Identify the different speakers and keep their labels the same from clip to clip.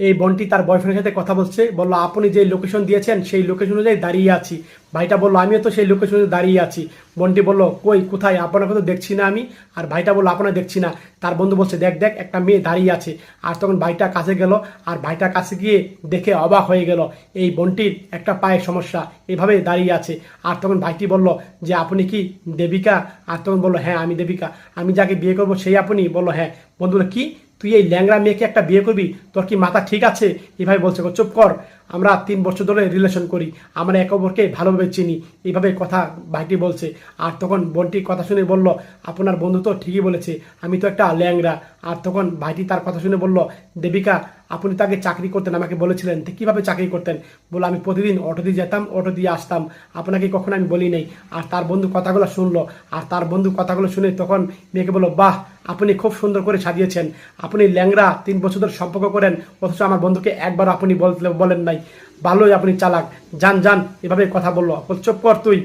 Speaker 1: এই বোনটি তার বয়ফ্রেন্ডের সাথে কথা বলছে। বলল, আপনি যে লোকেশন দিয়েছেন, সেই লোকেশন অনুযায়ী দাঁড়িয়ে আছি। ভাইটা বলল, আমিও তো সেই লোকেশন দাঁড়িয়ে আছি। বোনটি বলল, কই, কোথায়? আপনাকে তো দেখছি না আমি। আর ভাইটা বলল, আপনার দেখছি না। তার বন্ধু বলছে, দেখ দেখ, একটা মেয়ে দাঁড়িয়ে আছে। আর তখন ভাইটা কাছে গেল, আর ভাইটার কাছে গিয়ে দেখে অবাক হয়ে গেল, এই বোনটির একটা পায়ের সমস্যা, এভাবে দাঁড়িয়ে আছে। আর তখন ভাইটি বলল, যে আপনি কি দেবিকা? আর তখন বলল হ্যাঁ আমি দেবিকা। আমি যাকে বিয়ে করব, সেই আপনি? বলল হ্যাঁ। বন্ধুরা, কি তুই এই ল্যাংরা মেয়েকে একটা বিয়ে করবি? তোর কি মাথা ঠিক আছে? এভাবে বলছে চুপ কর। আমরা তিন বছর ধরে রিলেশন করি, আমরা একে অপরকে ভালোভাবে চিনি, এইভাবে কথা ভাইটি বলছে। আর তখন বোনটি কথা শুনে বলল, আপনার বন্ধু তো ঠিকই বলেছে, আমি তো একটা ল্যাংরা আর তখন ভাইটি তার কথা শুনে বলল, দেবিকা, আপনি তাকে চাকরি করতেন, আমাকে বলেছিলেন কীভাবে চাকরি করতেন? বলে আমি প্রতিদিন অটো দিয়ে যেতাম, অটো দিয়ে আসতাম, আপনাকে কখনো আমি বলি নাই। আর তার বন্ধু কথাগুলো শুনলো, আর তার বন্ধু কথাগুলো শুনে তখন মেয়েকে বলল, বাহ, আপনি খুব সুন্দর করে সাজিয়েছেন, আপনি ল্যাংরা তিন বছর ধরে সম্পর্ক করেন, অথচ আমার বন্ধুকে একবার আপনি বলেন নাই। ভালোই আপনি চালাক। যান যান এভাবে কথা বলল। বল, চুপ কর তুই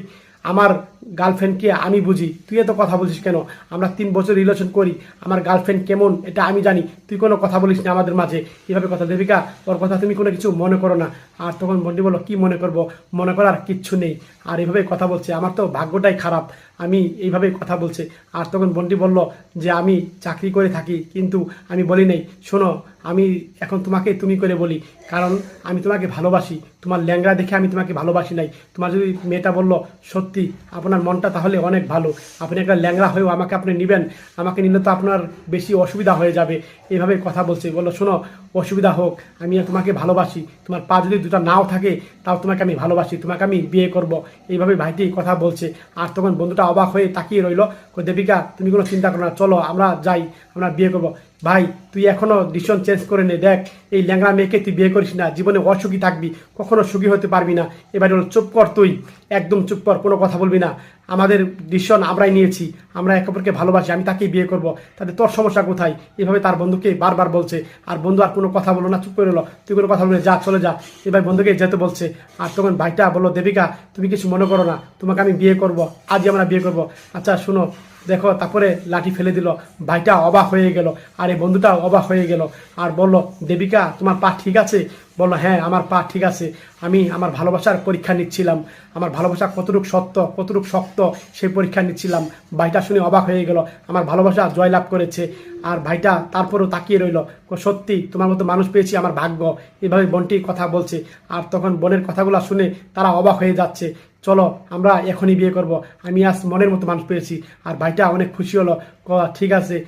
Speaker 1: আমার গার্লফ্রেন্ডকে আমি বুঝি। তুই এত কথা বলছিস কেন? আমরা তিন বছর রিলেশন করি আমার গার্লফ্রেন্ড কেমন এটা আমি জানি। তুই কোনো কথা বলিস না আমাদের মাঝে। এভাবে কথা দেবিকা ওর কথা তুমি কোনো কিছু মনে করো না। আর তখন বন্ডি বলল কি মনে করব? মনে করার কিচ্ছু নেই। আর এভাবে কথা বলছে। আমার তো ভাগ্যটাই খারাপ আমি এইভাবে কথা বলছে। আর তখন বন্ডি বলল যে আমি চাকরি করে থাকি কিন্তু আমি বলি নেই শোনো আমি এখন তোমাকে তুমি করে বলি, কারণ আমি তোমাকে ভালোবাসি। তোমার ল্যাংরা দেখে আমি তোমাকে ভালোবাসি নাই। তোমার যদি মেয়েটা বলল, সত্যি, আপনার মনটা তাহলে অনেক ভালো। আপনি একটা ল্যাংরা হয়েও আমাকে আপনি নেবেন। আমাকে নিলে তো আপনার বেশি অসুবিধা হয়ে যাবে। এভাবে কথা বলছে। বলল, শোনো অসুবিধা হোক, আমি তোমাকে ভালোবাসি। তোমার পা যদি দুটা নাও থাকে, তাও তোমাকে আমি ভালোবাসি, তোমাকে আমি বিয়ে করব। এইভাবে ভাইটি কথা বলছে। আর তখন বন্ধুটা অবাক হয়ে তাকিয়ে রইল দেবিকা, তুমি কোনো চিন্তা করো না, চলো, আমরা যাই, আমরা বিয়ে করব। ভাই, তুই এখনও ডিসিশন চেঞ্জ করে নে, দেখ, এই ল্যাংড়া মেয়েকে তুই বিয়ে করিস না, জীবনে অসুখী থাকবি, কখনো সুখী হতে পারবি না। এবারে চুপ কর তুই। একদম চুপ কর, কোনো কথা বলবি না। আমাদের ডিসিশন আমরাই নিয়েছি, আমরা একে অপরকে ভালোবাসি, আমি তাকেই বিয়ে করব। তাতে তোর সমস্যা কোথায়? এভাবে তার বন্ধুকে বারবার বলছে, আর বন্ধু, আর কোনো কথা বলো না, চুপ করে এলো তুই কোনো কথা বলবি যা, চলে যা। এবার বন্ধুকে যেতে বলছে, আর তখন ভাইটা বলল, দেবিকা, তুমি কিছু মনে করো না, তোমাকে আমি বিয়ে করব, আজই আমরা বিয়ে করব। আচ্ছা শুনো দেখো, তারপরে লাঠি ফেলে দিল। ভাইটা অবাক হয়ে গেল। আর এই বন্ধুটা অবাক হয়ে গেল। আর বলল, দেবিকা, তোমার পা ঠিক আছে? বলল হ্যাঁ আমার পা ঠিক আছে। আমি আমার ভালোবাসার পরীক্ষা নিচ্ছিলাম। আমার ভালোবাসা কতটুক সত্য, কতটুক শক্ত, সেই পরীক্ষা নিচ্ছিলাম। ভাইটা শুনে অবাক হয়ে গেল। আমার ভালোবাসা জয়লাভ করেছে। আর ভাইটা তারপরেও তাকিয়ে রইল। সত্যি, তোমার মতো মানুষ পেয়েছি আমার ভাগ্য। এভাবে বোনটি কথা বলছে। আর তখন বোনের কথাগুলো শুনে তারা অবাক হয়ে যাচ্ছে। চলো, আমরা এখনই বিয়ে করব। আমি আজ মনের মতো মানুষ পেয়েছি, আর ভাইটা অনেক খুশি হলো। ক- ঠিক আছে।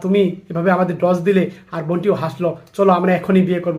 Speaker 1: তুমি এভাবে আমাদের ডস দিলে, আর বোনটিও হাসলো। চলো, আমরা এখনই বিয়ে করব।